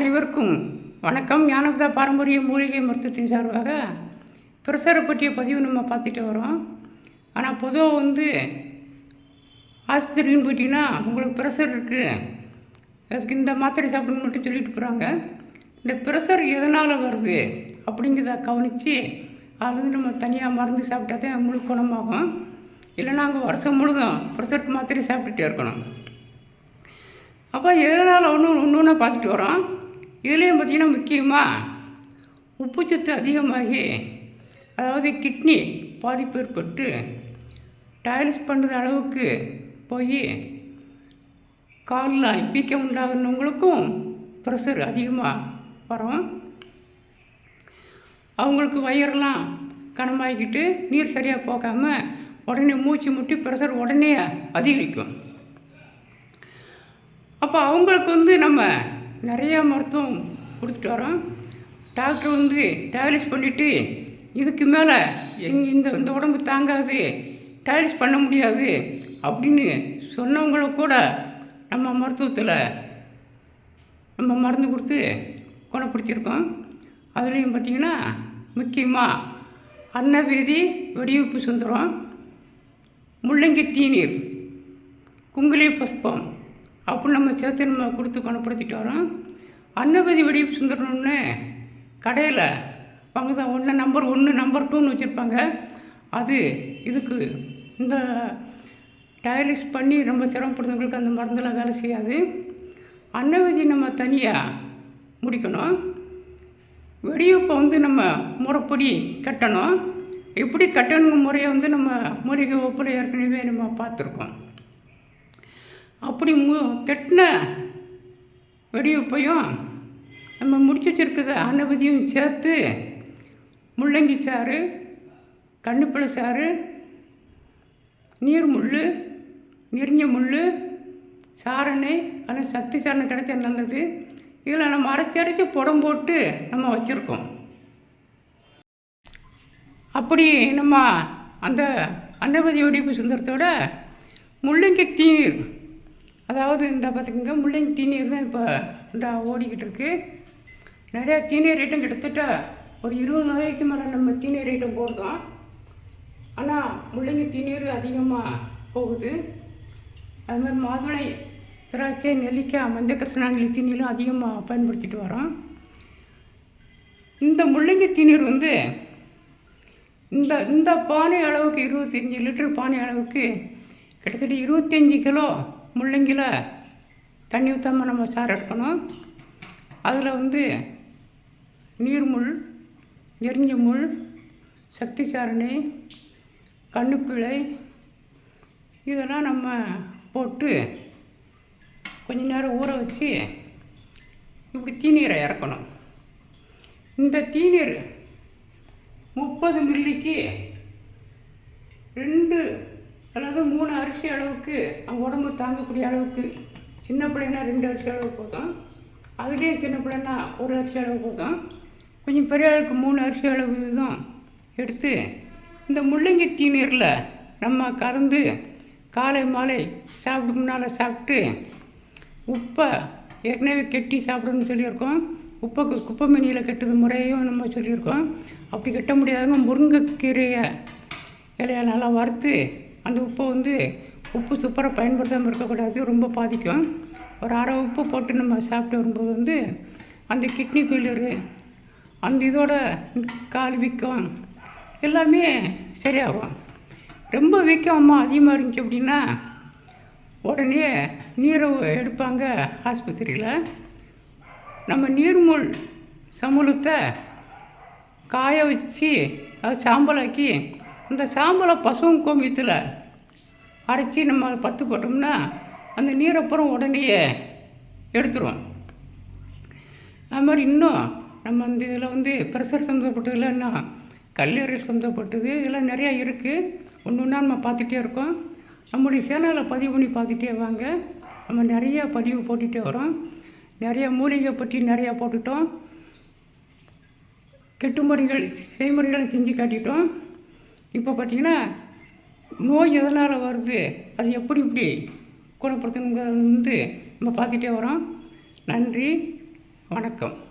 அனைவருக்கும் வணக்கம். ஞானபிதா பாரம்பரிய மூலிகை மருத்துவத்தின் சார்பாக ப்ரெஷரை பற்றிய பதிவு நம்ம பார்த்துட்டு வரோம். ஆனால் பொதுவாக வந்து ஆஸ்பத்திரின்னு போயிட்டீங்கன்னா உங்களுக்கு ப்ரெஷர் இருக்குது அதுக்கு இந்த மாத்திரை சாப்பிடணும் மட்டும் சொல்லிட்டு போகிறாங்க இந்த ப்ரெஷர் எதனால் வருது அப்படிங்கிறத கவனித்து அது வந்து நம்ம தனியாக மருந்து சாப்பிட்டா தான் முழு குணமாகும். இல்லைன்னா அங்கே வருஷம் முழுதும் ப்ரெஷருக்கு மாத்திரை சாப்பிட்டுட்டே இருக்கணும். அப்போ எதனால் ஒன்று ஒன்று ஒன்றா பார்த்துட்டு வரோம். இதுலேயும் பார்த்திங்கன்னா முக்கியமாக உப்புச்சத்து அதிகமாகி அதாவது கிட்னி பாதிப்பு ஏற்பட்டு டயலிஸ் பண்ணுற அளவுக்கு போய் காலில் வீக்கம் உண்டாகுனவங்களுக்கும் ப்ரெஷர் அதிகமாக வரும். அவங்களுக்கு வயிறெல்லாம் கனமாகிக்கிட்டு நீர் சரியாக போகாமல் உடனே மூச்சு முட்டி ப்ரெஷர் உடனே அதிகரிக்கும். அப்போ அவங்களுக்கு வந்து நம்ம நிறையா மருத்துவம் கொடுத்துட்டு வரோம். டாக்டர் வந்து டயாலிஸ் பண்ணிவிட்டு இதுக்கு மேலே எங் இந்த இந்த உடம்பு தாங்காது டயாலிஸ் பண்ண முடியாது அப்படின்னு சொன்னவங்கள கூட நம்ம மருத்துவத்தில் நம்ம மருந்து கொடுத்து குணப்படுத்தியிருக்கோம். அதுலேயும் பார்த்திங்கன்னா முக்கியமாக அன்னவேதி வெடிவிப்பு சுந்தரம் முள்ளங்கி தீநீர் குங்குலி புஷ்பம் அப்படின்னு நம்ம சேர்த்து நம்ம கொடுத்து குணப்படுத்திட்டு வரோம். அன்னபதி வெடிப்பு சுந்தரம்னு கடையில் வாங்குதான் ஒன்று நம்பர் ஒன்று நம்பர் டூன்னு வச்சுருப்பாங்க. அது இதுக்கு இந்த டயலிஸ் பண்ணி ரொம்ப சிரமப்படுறவங்களுக்கு அந்த மருந்தெல்லாம் வேலை செய்யாது. அன்னவதி நம்ம தனியாக முடிக்கணும். வெடியப்பை வந்து நம்ம முறைப்படி கட்டணும். எப்படி கட்டணுங்க முறையை வந்து நம்ம மூலிகை ஒப்பில் ஏற்கனவே நம்ம பார்த்துருக்கோம். அப்படி மு கெட்டின வெடியப்பையும் நம்ம முடிச்சு வச்சுருக்கிறத அன்னபதியும் சேர்த்து முள்ளங்கி சாறு கண்ணுப்பழ சாறு நீர் முள் நெறிஞ்ச முள் சாரணை ஆனால் சக்தி சாரணை கிடைச்சா நல்லது. இதில் நம்ம அரைச்சி அரைச்சி புடம் போட்டு நம்ம வச்சுருக்கோம். அப்படி நம்ம அந்த அன்னபதி ஒடிப்பு சுந்தரத்தோட முள்ளங்கி தீர் அதாவது இந்த பார்த்துக்கோங்க முள்ளங்கி தீநீர் தான் இப்போ இந்த ஓடிக்கிட்டு இருக்கு. நிறையா தீநீர் ஐட்டம் கிட்டத்தட்ட ஒரு இருபது வகைக்கு மேலே நம்ம தீநீர் ஐட்டம் போடுறோம். ஆனால் முள்ளங்கி தீநீர் அதிகமாக போகுது. அது மாதிரி மாதுளை திராட்சை நெல்லிக்காய் மஞ்சள் கிருஷ்ணாங்கி தீநீரும் அதிகமாக பயன்படுத்திட்டு வரோம். இந்த முள்ளங்கி தீநீர் வந்து இந்த இந்த பானை அளவுக்கு இருபத்தஞ்சி லிட்டர் பானை அளவுக்கு கிட்டத்தட்ட இருபத்தஞ்சி கிலோ முள்ளங்கியில் தண்ணி ஊற்றாமல் நம்ம சாறு எடுக்கணும். அதில் வந்து நீர்முள் எரிஞ்ச முள் சக்தி சாரணி கண்ணுப்பிழை இதெல்லாம் நம்ம போட்டு கொஞ்ச நேரம் ஊற வச்சு இப்படி தீநீரை இறக்கணும். இந்த தீநீர் முப்பது மில்லிக்கு ரெண்டு அதாவது மூணு அரிசி அளவுக்கு அவங்க உடம்பு தாங்கக்கூடிய அளவுக்கு சின்ன பிள்ளைன்னா ரெண்டு அரிசி அளவு போதும். அதுலேயே சின்ன பிள்ளைன்னா ஒரு அரிசி அளவு போதும். கொஞ்சம் பெரிய அளவுக்கு மூணு அரிசி அளவு இதுதான் எடுத்து இந்த முள்ளங்கி தீநீரில் நம்ம கறந்து காலை மாலை சாப்பிட்டு முன்னால் சாப்பிட்டு உப்பை ஏற்கனவே கெட்டி சாப்பிடணும்னு சொல்லியிருக்கோம். உப்பை குப்பை மணியில் கெட்டது முறையும் நம்ம சொல்லியிருக்கோம். அப்படி கட்ட முடியாதவங்க முருங்கைக்கீரையை இலையை நல்லா வறுத்து அந்த உப்பை வந்து உப்பு சூப்பராக பயன்படுத்தாமல் இருக்கக்கூடாது ரொம்ப பாதிக்கும். ஒரு அரை உப்பு போட்டு நம்ம சாப்பிட்டு வரும்போது வந்து அந்த கிட்னி ஃபெயிலியரு அந்த இதோட கால் வீக்கம் எல்லாமே சரியாகும். ரொம்ப வீக்கம் அம்மா அதிகமாக இருந்துச்சு அப்படின்னா உடனே நீரை எடுப்பாங்க ஆஸ்பத்திரியில். நம்ம நீர்மூழ் சமூலத்தை காய வச்சு அதை சாம்பலாக்கி அந்த சாம்பலை பசுவும் கோமியத்தில் அரைச்சி நம்ம பத்து போட்டோம்னா அந்த நீரப்புறம் உடனே எடுத்துருவோம். அது மாதிரி இன்னும் நம்ம அந்த இதில் வந்து ப்ரெஷர் சம்மந்தப்பட்டதுல என்ன கல்லீரல் சம்மந்தப்பட்டது இதெல்லாம் நிறையா இருக்குது ஒன்று ஒன்றா நம்ம பார்த்துட்டே இருக்கோம். நம்முடைய சேனலில் பதிவு பண்ணி பார்த்துட்டே வாங்க. நம்ம நிறையா பதிவு போட்டுகிட்டே வரோம். நிறைய மூலிகை பற்றி நிறையா போட்டுட்டோம். கெட்டு முறைகள் செய்முறைகளை செஞ்சு காட்டிட்டோம். இப்போ பார்த்தீங்கன்னா நோய் எதனால் வருது? அது எப்படி இப்படி? குணப்படுத்தணுங்கிறது வந்து நம்ம பார்த்துட்டே வரோம். நன்றி. வணக்கம்.